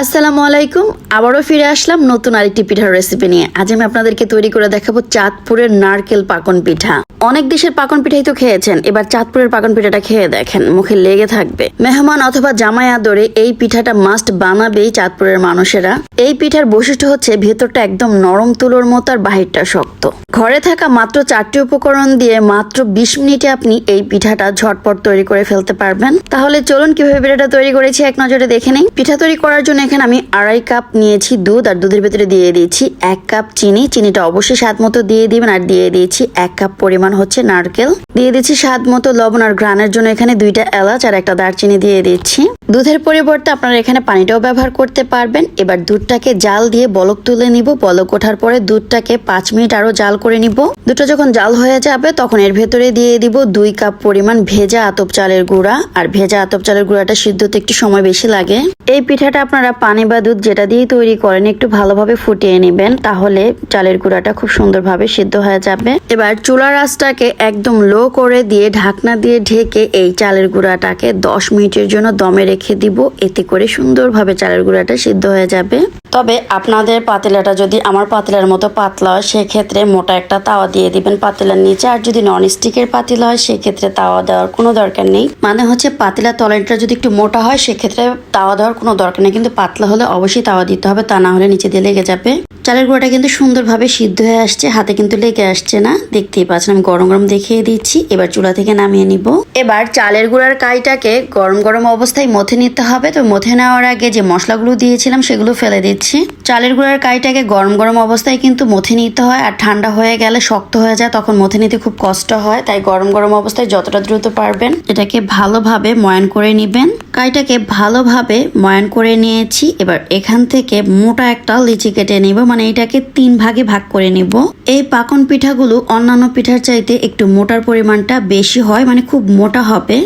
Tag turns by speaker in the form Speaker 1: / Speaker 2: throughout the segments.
Speaker 1: আসসালামু আলাইকুম, আবারও ফিরে আসলাম নতুন আরেকটি পিঠার রেসিপি নিয়ে। আজ আমি আপনাদেরকে তৈরি করে দেখাবো চাঁদপুরের নারকেল পাকন পিঠা। অনেক দেশের পাকন পিঠাই তো খেয়েছেন, এবার চাঁদপুরের পাকন পিঠাটা খেয়ে দেখেন, মুখে লেগে থাকবে। মেহমান অথবা জামাই আদরে এই পিঠাটা মাস্ট বানাবেই চাঁদপুরের মানুষেরা। এই পিঠার বৈশিষ্ট্য হচ্ছে ভেতরটা একদম নরম তুলোর মতো আর বাহিরটা শক্ত। ঘরে থাকা মাত্র চারটি উপকরণ দিয়ে মাত্র বিশ মিনিটে আপনি এই পিঠাটা ঝটপট তৈরি করে ফেলতে পারবেন। তাহলে চলুন কীভাবে পিঠাটা তৈরি করেছি এক নজরে দেখে নেই। পিঠা তৈরি করার জন্য এখানে আমি আড়াই কাপ নিয়েছি দুধ আর দুধের ভেতরে দিয়ে দিয়েছি এক কাপ চিনি। চিনিটা অবশ্যই স্বাদ মতো দিয়ে দিবেন আর দিয়ে দিয়েছি এক কাপ পরিমাণ হচ্ছে নারকেল। দিয়ে দিচ্ছি স্বাদ মতো লবণ আর গ্রানের জন্য এখানে দুইটা এলাচ আর একটা দারচিনি দিয়ে দিচ্ছি দুধের পরিবর্তে আপনারা এখানে পানিটাও ব্যবহার করতে পারবেন। এবার দুধটাকে জাল দিয়ে বলক তুলে নিব। বলক ওঠার পরে দুধটাকে পাঁচ মিনিট আরও জাল করে নিব। দুধটা যখন জাল হয়ে যাবে, তখন এর ভেতরে দিয়ে দিব দুই কাপ পরিমাণ ভেজা আতপ চালের গুঁড়া। আর ভেজা আতপ চালের গুঁড়াটা সিদ্ধতে একটু সময় বেশি লাগে। এই পিঠাটা আপনারা পানি বা দুধ যেটা দিয়ে তৈরি করেন, একটু ভালোভাবে ফুটিয়ে নেবেন, তাহলে চালের গুঁড়াটা খুব সুন্দরভাবে সিদ্ধ হয়ে যাবে। এবার চুলার আঁচটাকে একদম লো করে দিয়ে ঢাকনা দিয়ে ঢেকে এই চালের গুঁড়াটাকে দশ মিনিটের জন্য দমে রেখে দিব। এতে করে সুন্দরভাবে চালের গুঁড়াটা সিদ্ধ হয়ে যাবে। তবে আপনাদের পাতিলাটা যদি আমার পাতিলার মতো পাতলা হয়, সেক্ষেত্রে মোটা একটা তাওয়া দিয়ে দিবেন পাতিলার নিচে। আর যদি নন স্টিকের পাতিলা হয়, সেক্ষেত্রে তাওয়া দেওয়ার কোনো দরকার নেই। মানে হচ্ছে পাতিলা তলাইটা যদি একটু মোটা হয়, সেক্ষেত্রে তাওয়া দেওয়ার কোনো দরকার নেই। কিন্তু পাতলা হলে অবশ্যই তাওয়া দিতে হবে, তা না হলে নিচে দিয়ে লেগে যাবে। চালের গুঁড়াটা কিন্তু সুন্দরভাবে সিদ্ধ হয়ে আসছে, হাতে কিন্তু লেগে আসছে না। দেখতেই পাচ্ছেন, আমি গরম গরম দেখিয়ে দিচ্ছি। এবার চুলা থেকে নামিয়ে নিব। এবার চালের গুঁড়ার কাইটাকে গরম গরম অবস্থায় মথে নিতে হবে। তো মথে নেওয়ার আগে যে মশলাগুলো দিয়েছিলাম, সেগুলো ফেলে দিচ্ছি। চালের গুঁড়ার কাইটাকে গরম গরম অবস্থায় কিন্তু মথে নিতে হয় আর ঠান্ডা হয়ে গেলে শক্ত হয়ে যায়, তখন মথে নিতে খুব কষ্ট হয়। তাই গরম গরম অবস্থায় যতটা দ্রুত পারবেন এটাকে ভালোভাবে ময়ান করে নিবেন। কাইটাকে ভালোভাবে ময়ান করে নিয়েছি। এবার এখান থেকে মোটা একটা লিচি কেটে নিব মানে এটাকে তিন ভাগে ভাগ করে নিব। এই পাকন পিঠাগুলো অন্যান্য পিঠার চাইতে একটু মোটার পরিমাণটা বেশি হয় মানে খুব মোটা হবে।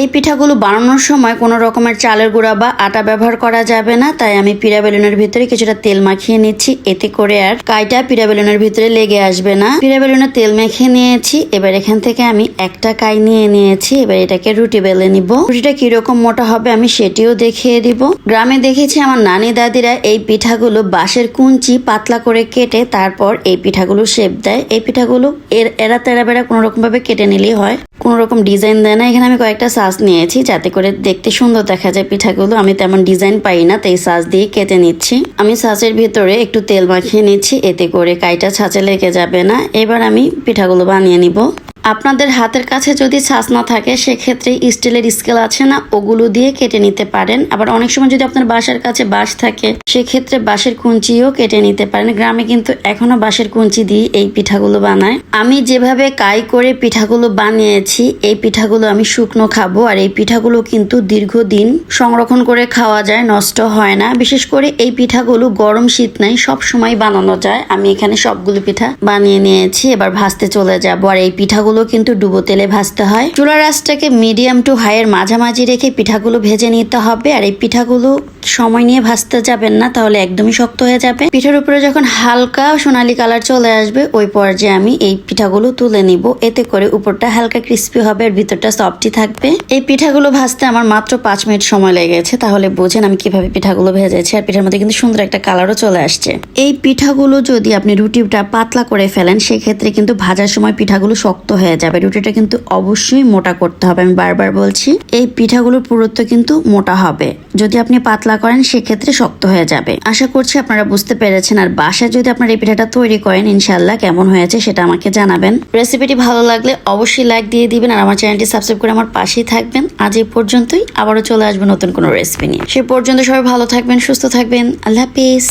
Speaker 1: এই পিঠাগুলো বানানোর সময় কোনো রকমের চালের গুঁড়া বা আটা ব্যবহার করা যাবে না, তাই আমি পিড়া বেলুনের ভিতরে কিছুটা তেল মাখিয়ে নিচ্ছি। এতে করে আর কাইটা পিড়া বেলুনের ভিতরে লেগে আসবে না। পিড়া বেলুনে তেল মেখে নিয়েছি, এবার এখান থেকে আমি একটা কাই নিয়ে নিয়েছি, এবার এটাকে রুটি বেলে নিব। রুটিটা কীরকম মোটা হবে আমি সেটিও দেখিয়ে দিব। গ্রামে দেখেছি আমার নানি দাদিরা এই পিঠাগুলো বাঁশের কুঞ্চি পাতলা করে কেটে তারপর এই পিঠাগুলো শেপ দেয়। এই পিঠাগুলো এর, এরা তেরা বেড়া কোনো কেটে নিলেই হয়, কোনো রকম ডিজাইন দেয় না। এখানে আমি কয়েকটা সাজ নিয়েছি যাতে করে দেখতে সুন্দর দেখা যায় পিঠাগুলো। আমি তেমন ডিজাইন পাই না তাই সাজ দিয়ে কেটে নিচ্ছি। আমি সাজের ভিতরে একটু তেল মাখিয়ে নিচ্ছি, এতে করে কাইটা ছাঁচে লেগে যাবে না। এবার আমি পিঠাগুলো বানিয়ে নিব। আপনাদের হাতের কাছে যদি ছাঁচ না থাকে, সেক্ষেত্রে স্টিলের স্কেল আছে না, ওগুলো দিয়ে কেটে নিতে পারেন। আবার অনেক সময় যদি আপনার বাসার কাছে বাঁশ থাকে, সেক্ষেত্রে বাঁশের কুঞ্চিও কেটে নিতে পারেন। গ্রামে কিন্তু এখনও বাঁশের কুঞ্চি দিয়ে এই পিঠাগুলো বানায়। আমি যেভাবে কাই করে পিঠাগুলো বানিয়েছি, এই পিঠাগুলো আমি শুকনো খাব আর এই পিঠাগুলো কিন্তু দীর্ঘদিন সংরক্ষণ করে খাওয়া যায়, নষ্ট হয় না। বিশেষ করে এই পিঠাগুলো গরম শীত নাই, সব সময় বানানো যায়। আমি এখানে সবগুলো পিঠা বানিয়ে নিয়েছি, এবার ভাজতে চলে যাব। আর এই পিঠাগুলো কিন্তু ডুবো তেলে ভাজতে হয়। চুলার আঁচটাকে মিডিয়াম টু হাইয়ের মাঝামাঝি রেখে পিঠাগুলো ভেজে নিতে হবে। আর এই পিঠাগুলো সময় নিয়ে ভাজতে যাবেন না, তাহলে একদমই শক্ত হয়ে যাবে। পিঠার উপরে যখন হালকা সোনালি কালার চলে আসবে, ওই পর্যায়ে আমি এই পিঠাগুলো তুলে নিব। এতে করে উপরটা হালকা ক্রিস্পি হবে আর ভিতরটা সফটই থাকবে। এই পিঠাগুলো ভাজতে আমার মাত্র পাঁচ মিনিট সময় লেগেছে তাহলে বোঝেন আমি কীভাবে পিঠাগুলো ভেজেছি, আর পিঠার মধ্যে কিন্তু সুন্দর একটা কালারও চলে আসছে। এই পিঠাগুলো যদি আপনি রুটিটা পাতলা করে ফেলেন, সেক্ষেত্রে কিন্তু ভাজার সময় পিঠাগুলো শক্ত হয়ে যাবে। রুটিটা কিন্তু অবশ্যই মোটা করতে হবে, আমি বারবার বলছি। এই পিঠাগুলোর পুরুত্ব কিন্তু মোটা হবে। যদি আপনি পাতলা করেন, সেক্ষেত্রে শক্ত হয়ে যাবে। আশা করছি আপনারা বুঝতে পেরেছেন। আর বাসায় যদি আপনারা এই পিঠাটা তৈরি করেন ইনশাল্লাহ কেমন হয়েছে সেটা আমাকে জানাবেন। রেসিপিটি ভালো লাগলে অবশ্যই লাইক দিয়ে দিবেন আর আমার চ্যানেলটি সাবস্ক্রাইব করে আমার পাশেই থাকবেন। আজ এই পর্যন্তই। আবারও চলে আসবেন নতুন কোনো রেসিপি নিয়ে। সে পর্যন্ত সবাই ভালো থাকবেন, সুস্থ থাকবেন। আল্লাহ হাফিজ।